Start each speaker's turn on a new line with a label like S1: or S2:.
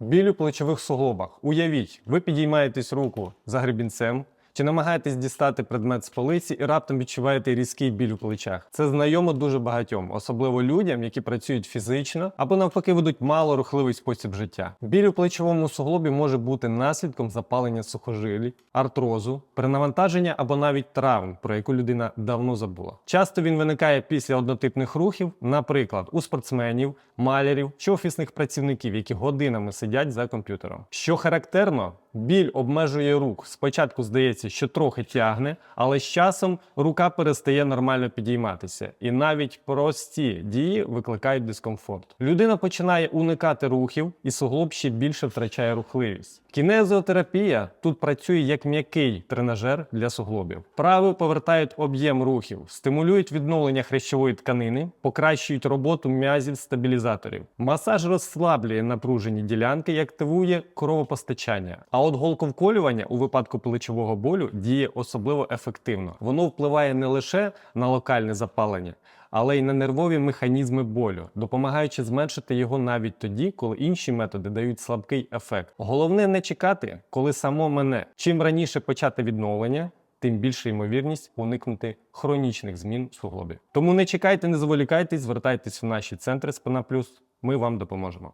S1: Біль у плечових суглобах. Уявіть, ви підіймаєтесь руку за гребінцем. Чи намагаєтесь дістати предмет з полиці і раптом відчуваєте різкий біль у плечах? Це знайомо дуже багатьом, особливо людям, які працюють фізично або навпаки ведуть малорухливий спосіб життя. Біль у плечовому суглобі може бути наслідком запалення сухожилій, артрозу, перенавантаження або навіть травм, про яку людина давно забула. Часто він виникає після однотипних рухів, наприклад, у спортсменів, малярів чи офісних працівників, які годинами сидять за комп'ютером. Що характерно, біль обмежує рук. Спочатку здається, що трохи тягне, але з часом рука перестає нормально підійматися, і навіть прості дії викликають дискомфорт. Людина починає уникати рухів, і суглоб ще більше втрачає рухливість. Кінезіотерапія тут працює як м'який тренажер для суглобів. Вправи повертають об'єм рухів, стимулюють відновлення хрящової тканини, покращують роботу м'язів стабілізаторів. Масаж розслаблює напружені ділянки і активує кровопостачання. А от голковколювання у випадку плечового болю діє особливо ефективно. Воно впливає не лише на локальне запалення, але й на нервові механізми болю, допомагаючи зменшити його навіть тоді, коли інші методи дають слабкий ефект. Головне не чекати, коли само мене. Чим раніше почати відновлення, тим більша ймовірність уникнути хронічних змін суглобів. Тому не чекайте, не зволікайте, звертайтесь в наші центри Спина Плюс. Ми вам допоможемо.